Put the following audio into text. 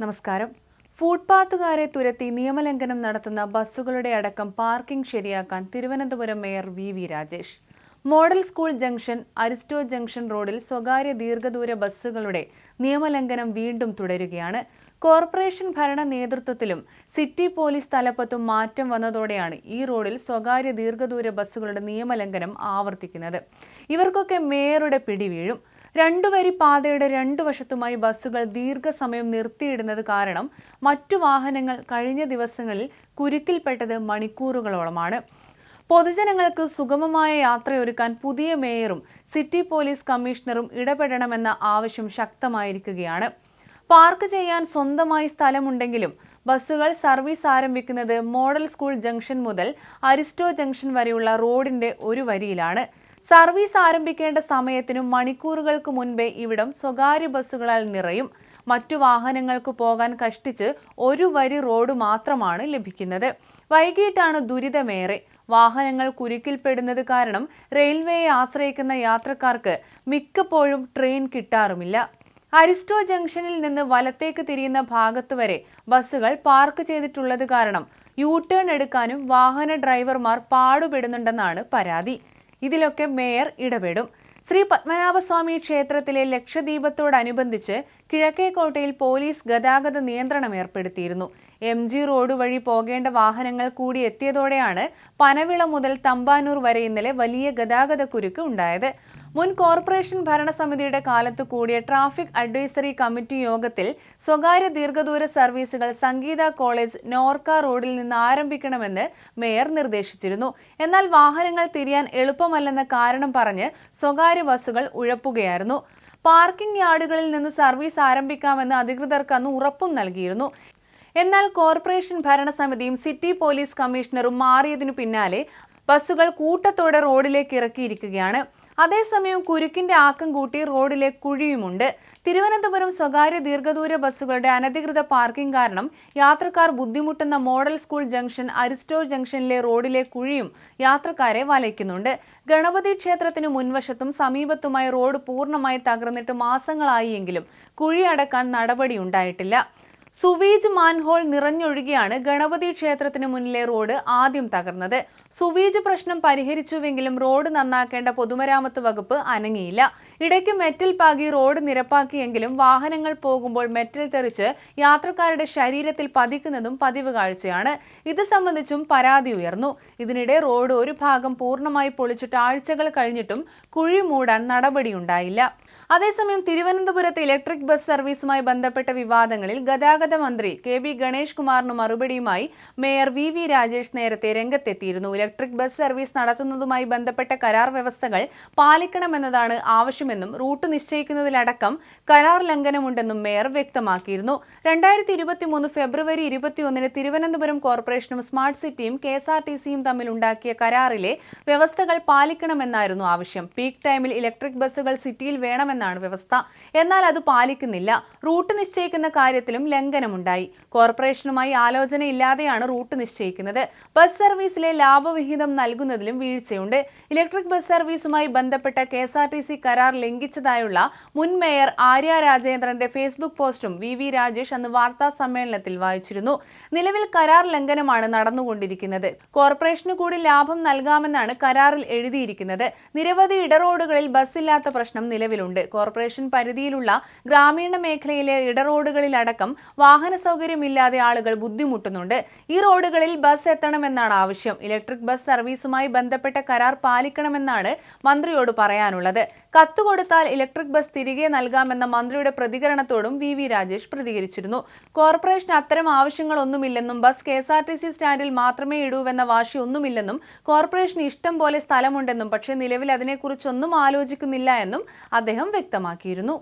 നമസ്കാരം. ഫുട്പാത്തുകാരെ തുരത്തി നിയമലംഘനം നടത്തുന്ന ബസ്സുകളുടെ അടക്കം പാർക്കിംഗ് ശരിയാക്കാൻ Thiruvananthapuram mayor V V Rajesh. Model school junction Aristo junction റോഡിൽ സ്വകാര്യ ദീർഘദൂര ബസ്സുകളുടെ നിയമലംഘനം വീണ്ടും തുടരുകയാണ്. കോർപ്പറേഷൻ ഭരണ നേതൃത്വത്തിലും സിറ്റി പോലീസ് തലപ്പത്തും മാറ്റം വന്നതോടെയാണ് ഈ റോഡിൽ സ്വകാര്യ ദീർഘദൂര ബസ്സുകളുടെ നിയമലംഘനം ആവർത്തിക്കുന്നത്. ഇവർക്കൊക്കെ മേയറുടെ പിടിവീഴും. രണ്ടു വരി പാതയുടെ രണ്ടു വശത്തുമായി ബസ്സുകൾ ദീർഘസമയം നിർത്തിയിടുന്നത് കാരണം മറ്റു വാഹനങ്ങൾ കഴിഞ്ഞ ദിവസങ്ങളിൽ കുരുക്കിൽപ്പെട്ടത് മണിക്കൂറുകളോളമാണ്. പൊതുജനങ്ങൾക്ക് സുഗമമായ യാത്രയൊരുക്കാൻ പുതിയ മേയറും സിറ്റി പോലീസ് കമ്മീഷണറും ഇടപെടണമെന്ന ആവശ്യം ശക്തമായിരിക്കുകയാണ്. പാർക്ക് ചെയ്യാൻ സ്വന്തമായി സ്ഥലമുണ്ടെങ്കിലും ബസ്സുകൾ സർവീസ് ആരംഭിക്കുന്നത് മോഡൽ സ്കൂൾ ജംഗ്ഷൻ മുതൽ അരിസ്റ്റോ ജംഗ്ഷൻ വരെയുള്ള റോഡിന്റെ ഒരു വരിയിലാണ്. സർവീസ് ആരംഭിക്കേണ്ട സമയത്തിനും മണിക്കൂറുകൾക്ക് മുൻപേ ഇവിടം സ്വകാര്യ ബസ്സുകളാൽ നിറയും. മറ്റു വാഹനങ്ങൾക്ക് പോകാൻ കഷ്ടിച്ച് ഒരു വരി റോഡ് മാത്രമാണ് ലഭിക്കുന്നത്. വൈകിട്ടാണ് ദുരിതമേറെ. വാഹനങ്ങൾ കുരുക്കിൽപ്പെടുന്നത് കാരണം റെയിൽവേയെ ആശ്രയിക്കുന്ന യാത്രക്കാർക്ക് മിക്കപ്പോഴും ട്രെയിൻ കിട്ടാറുമില്ല. അരിസ്റ്റോ ജംഗ്ഷനിൽ നിന്ന് വലത്തേക്ക് തിരിയുന്ന ഭാഗത്ത് വരെ ബസ്സുകൾ പാർക്ക് ചെയ്തിട്ടുള്ളത് കാരണം യു ടേൺ എടുക്കാനും വാഹന ഡ്രൈവർമാർ പാടുപെടുന്നുണ്ടെന്നാണ് പരാതി. ഇതിലൊക്കെ മേയർ ഇടപെടും. ശ്രീ പത്മനാഭസ്വാമി ക്ഷേത്രത്തിലെ ലക്ഷദീപത്തോടനുബന്ധിച്ച് കിഴക്കേക്കോട്ടയിൽ പോലീസ് ഗതാഗത നിയന്ത്രണം ഏർപ്പെടുത്തിയിരുന്നു. എം ജി റോഡ് വഴി പോകേണ്ട വാഹനങ്ങൾ കൂടി എത്തിയതോടെയാണ് പനവിള മുതൽ തമ്പാനൂർ വരെ ഇന്നലെ വലിയ ഗതാഗത കുരുക്ക് ഉണ്ടായത്. മുൻ കോർപ്പറേഷൻ ഭരണസമിതിയുടെ കാലത്ത് കൂടിയ ട്രാഫിക് അഡ്വൈസറി കമ്മിറ്റി യോഗത്തിൽ സ്വകാര്യ ദീർഘദൂര സർവീസുകൾ സംഗീത കോളേജ് നോർക്ക റോഡിൽ നിന്ന് ആരംഭിക്കണമെന്ന് മേയർ നിർദ്ദേശിച്ചിരുന്നു. എന്നാൽ വാഹനങ്ങൾ തിരിയാൻ എളുപ്പമല്ലെന്ന കാരണം പറഞ്ഞ് സ്വകാര്യ ബസ്സുകൾ ഉഴപ്പുകയായിരുന്നു. പാർക്കിംഗ് യാർഡുകളിൽ നിന്ന് സർവീസ് ആരംഭിക്കാമെന്ന് അധികൃതർക്ക് അന്ന് ഉറപ്പും നൽകിയിരുന്നു. എന്നാൽ കോർപ്പറേഷൻ ഭരണസമിതിയും സിറ്റി പോലീസ് കമ്മീഷണറും മാറിയതിനു പിന്നാലെ ബസ്സുകൾ കൂട്ടത്തോടെ റോഡിലേക്ക് ഇറക്കിയിരിക്കുകയാണ്. അതേസമയം കുരുക്കിന്റെ ആക്കം കൂട്ടി റോഡിലെ കുഴിയുമുണ്ട്. തിരുവനന്തപുരം സ്വകാര്യ ദീർഘദൂര ബസ്സുകളുടെ അനധികൃത പാർക്കിംഗ് കാരണം യാത്രക്കാർ ബുദ്ധിമുട്ടുന്ന മോഡൽ സ്കൂൾ ജംഗ്ഷൻ അരിസ്റ്റോ ജംഗ്ഷനിലെ റോഡിലെ കുഴിയും യാത്രക്കാരെ വലയ്ക്കുന്നുണ്ട്. ഗണപതി ക്ഷേത്രത്തിന് മുൻവശത്തും സമീപത്തുമായി റോഡ് പൂർണമായി തകർന്നിട്ട് മാസങ്ങളായി എങ്കിലും കുഴി അടക്കാൻ നടപടിയുണ്ടായിട്ടില്ല സുവീജ് മാൻഹോൾ നിറഞ്ഞൊഴുകിയാണ് ഗണപതി ക്ഷേത്രത്തിന് മുന്നിലെ റോഡ് ആദ്യം തകർന്നത്. സുവീജ് പ്രശ്നം പരിഹരിച്ചുവെങ്കിലും റോഡ് നന്നാക്കേണ്ട പൊതുമരാമത്ത് വകുപ്പ് അനങ്ങിയില്ല. ഇടയ്ക്ക് മെറ്റൽ പാകി റോഡ് നിരപ്പാക്കിയെങ്കിലും വാഹനങ്ങൾ പോകുമ്പോൾ മെറ്റൽ തെറിച്ച് യാത്രക്കാരുടെ ശരീരത്തിൽ പതിക്കുന്നതും പതിവ് കാഴ്ചയാണ്. ഇത് സംബന്ധിച്ചും പരാതി ഉയർന്നു. ഇതിനിടെ റോഡ് ഒരു ഭാഗം പൂർണമായി പൊളിച്ചിട്ട് ആഴ്ചകൾ കഴിഞ്ഞിട്ടും കുഴി മൂടാൻ നടപടിയുണ്ടായില്ല. അതേസമയം തിരുവനന്തപുരത്ത് ഇലക്ട്രിക് ബസ് സർവീസുമായി ബന്ധപ്പെട്ട വിവാദങ്ങളിൽ ഗതാഗത മന്ത്രി കെ ബി ഗണേഷ് കുമാറിന് മറുപടിയുമായി മേയർ വി വി രാജേഷ് നേരത്തെ രംഗത്തെത്തിയിരുന്നു. ഇലക്ട്രിക് ബസ് സർവീസ് നടത്തുന്നതുമായി ബന്ധപ്പെട്ട കരാർ വ്യവസ്ഥകൾ പാലിക്കണമെന്നതാണ് ആവശ്യമെന്നും റൂട്ട് നിശ്ചയിക്കുന്നതിലടക്കം കരാർ ലംഘനമുണ്ടെന്നും മേയർ വ്യക്തമാക്കിയിരുന്നു. രണ്ടായിരത്തി ഇരുപത്തിമൂന്ന് ഫെബ്രുവരി ഇരുപത്തിയൊന്നിന് തിരുവനന്തപുരം കോർപ്പറേഷനും സ്മാർട്ട് സിറ്റിയും കെ എസ് ആർ ടി സിയും തമ്മിൽ ഉണ്ടാക്കിയ കരാറിലെ വ്യവസ്ഥകൾ പാലിക്കണമെന്നായിരുന്നു ആവശ്യം. പീക്ക് ടൈമിൽ ഇലക്ട്രിക് ബസ്സുകൾ സിറ്റിയിൽ വേണമെന്ന് വേണമെന്നാണ് വ്യവസ്ഥ. എന്നാൽ അത് പാലിക്കുന്നില്ല. റൂട്ട് നിശ്ചയിക്കുന്ന കാര്യത്തിലും ലംഘനമുണ്ടായി. കോർപ്പറേഷനുമായി ആലോചനയില്ലാതെയാണ് റൂട്ട് നിശ്ചയിക്കുന്നത്. ബസ് സർവീസിലെ ലാഭവിഹിതം നൽകുന്നതിലും വീഴ്ചയുണ്ട്. ഇലക്ട്രിക് ബസ് സർവീസുമായി ബന്ധപ്പെട്ട K S R T C കരാർ ലംഘിച്ചതായുള്ള മുൻ മേയർ ആര്യ രാജേന്ദ്രന്റെ ഫേസ്ബുക്ക് പോസ്റ്റും വി വി രാജേഷ് അന്ന് വാർത്താ സമ്മേളനത്തിൽ വായിച്ചിരുന്നു. നിലവിൽ കരാർ ലംഘനമാണ് നടന്നുകൊണ്ടിരിക്കുന്നത്. കോർപ്പറേഷന് കൂടി ലാഭം നൽകാമെന്നാണ് കരാറിൽ എഴുതിയിരിക്കുന്നത്. നിരവധി ഇടറോഡുകളിൽ ബസ് ഇല്ലാത്ത പ്രശ്നം നിലവിലുണ്ട്. കോർപ്പറേഷൻ പരിധിയിലുള്ള ഗ്രാമീണ മേഖലയിലെ ഇടറോഡുകളിലടക്കം വാഹന സൗകര്യമില്ലാതെ ആളുകൾ ബുദ്ധിമുട്ടുന്നുണ്ട്. ഈ റോഡുകളിൽ ബസ് എത്തണമെന്നാണ് ആവശ്യം. ഇലക്ട്രിക് ബസ് സർവീസുമായി ബന്ധപ്പെട്ട കരാർ പാലിക്കണമെന്നാണ് മന്ത്രിയോട് പറയാനുള്ളത്. കത്ത് കൊടുത്താൽ ഇലക്ട്രിക് ബസ് തിരികെ നൽകാമെന്ന മന്ത്രിയുടെ പ്രതികരണത്തോടും വി വി രാജേഷ് പ്രതികരിച്ചിരുന്നു. കോർപ്പറേഷൻ അത്തരം ആവശ്യങ്ങളൊന്നുമില്ലെന്നും bus K S R T C സ്റ്റാൻഡിൽ മാത്രമേ ഇടൂവെന്ന വാശിയൊന്നുമില്ലെന്നും കോർപ്പറേഷന് ഇഷ്ടം പോലെ സ്ഥലമുണ്ടെന്നും പക്ഷേ നിലവിൽ അതിനെക്കുറിച്ചൊന്നും ആലോചിക്കുന്നില്ല എന്നും അദ്ദേഹം വ്യക്തമാക്കിയിരുന്നു